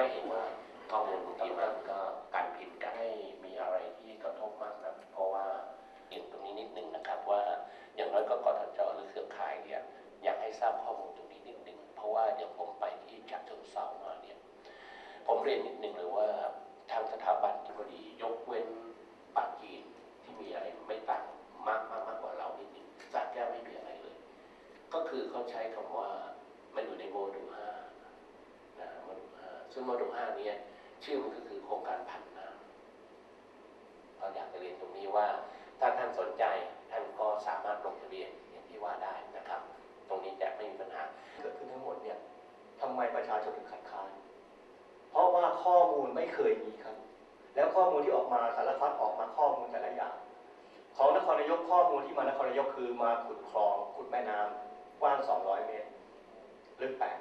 ไม่เห็นว่าข้อมูลตรงนี้มันก็การพิมกันให้มีอะไรที่กระทบมากนะเพราะว่าเห็นตรงนี้นิดนึงนะครับว่าอย่างน้อยก็กทจหรือเครือข่ายเนี่ยอยากให้ทราบข้อมูลตรงนี้นิดนึงเพราะว่าอย่างผมไปที่ฉกเชิงเซามาเนี่ยผมเรียนนิดนึงเลยว่าทางสถาบันที่พอดียกเว้นปากีนที่มีอะไรไม่ต่างมากมากมากกว่าเรานิดนึงสาแก้ไม่มีอะไรเลย ก็คือเขาใช้คำว่ามันอยู่ในโมดูลห้า ซึ่งโมดูห้านี้ชื่อมันก็คือโครงการพันน้ำเราอยากจะเรียนตรงนี้ว่า ถ้าท่านสนใจท่านก็สามารถลงทะเบียนอย่างที่ว่าได้นะครับ ตรงนี้จะไม่มีปัญหาเกิดขึ้นทั้งหมดเนี่ยทำไมประชาชนถึงคัดค้าน เพราะว่าข้อมูลไม่เคยมีครับ แล้วข้อมูลที่ออกมาสารพัดออกมาข้อมูลแต่ละอย่าง ของนครนายกข้อมูลที่มานครนายกคือมาขุดคลองขุดแม่น้ำกว้าง 200 เมตรลึก8